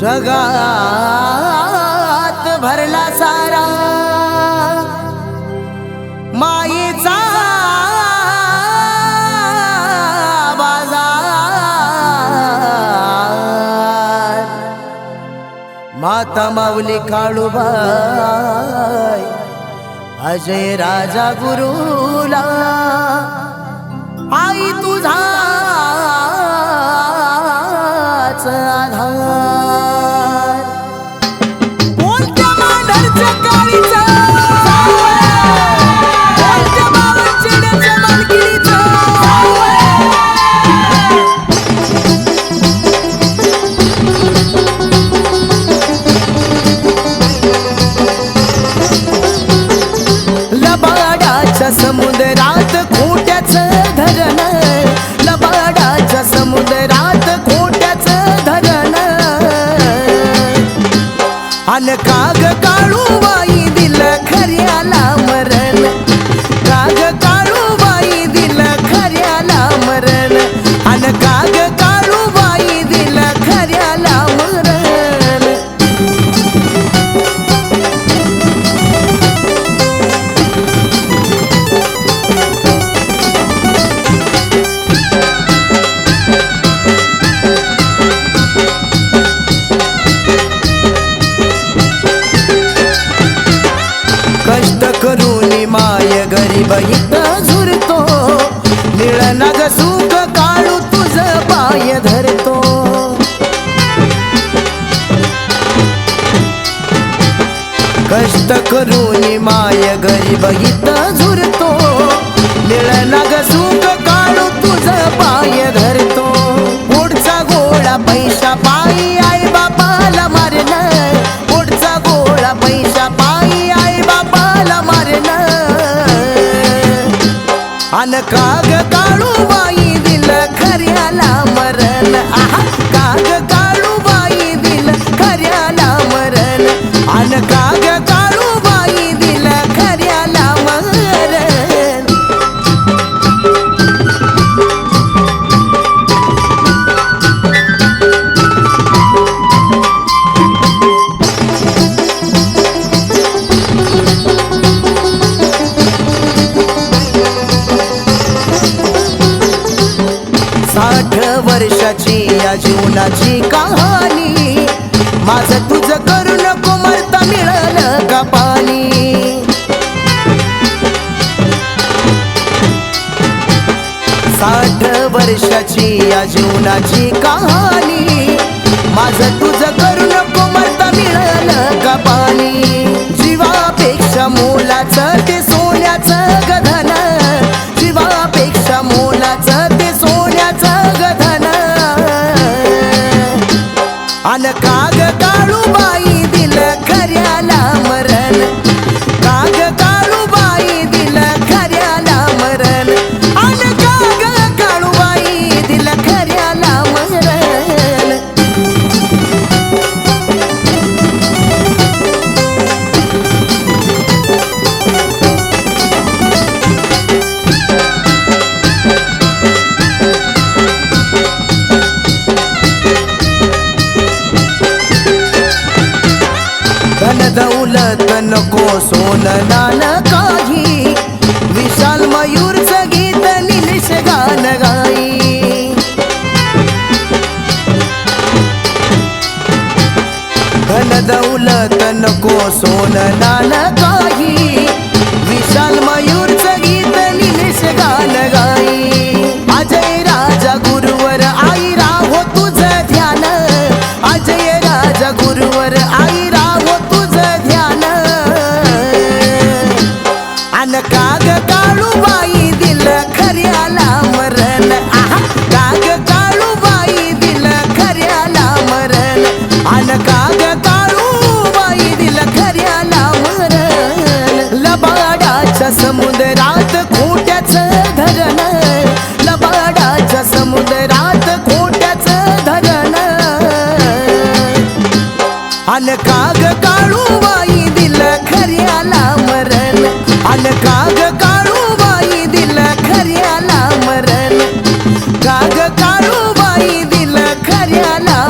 जगात भरला सारा मायेचा बाजार. माता माऊली काळूबाई अजय राजा गुरुला आई तुझा करून माय गरीब इथं झुरतो. निळ नग सुख काळू तुझ पाय धरतो. कष्ट करून माय गरीब इथं झुरतो. निळ नग सुख काग काळू बाई दिल खऱ्याला मरण. आहा काग काळू बाई दिल खऱ्याला मरण. अन काग वर्षाची या जीवनाची कहाणी. माझं तुझं करू नको मरता मिळालं का पाणी? साठ वर्षाची या जीवनाची कहाणी. माझं तुझं करू नको मरता मिळालं का दौलत नको सोन नान काही विशाल मयूरचं गीत निलिश गान गाई. धन दौलत नको सोन नान काही विशाल मयूरचं गीत निलिश गान गाई. समुद्रात खोट्याचं धरण. लबाडाच्या समुद्रात खोट्याचं धरण. अन काग काळू बाई दिल खऱ्याला मरण अन काग काळू बाई दिल खऱ्याला मरण काग काळू बाई दिल खऱ्याला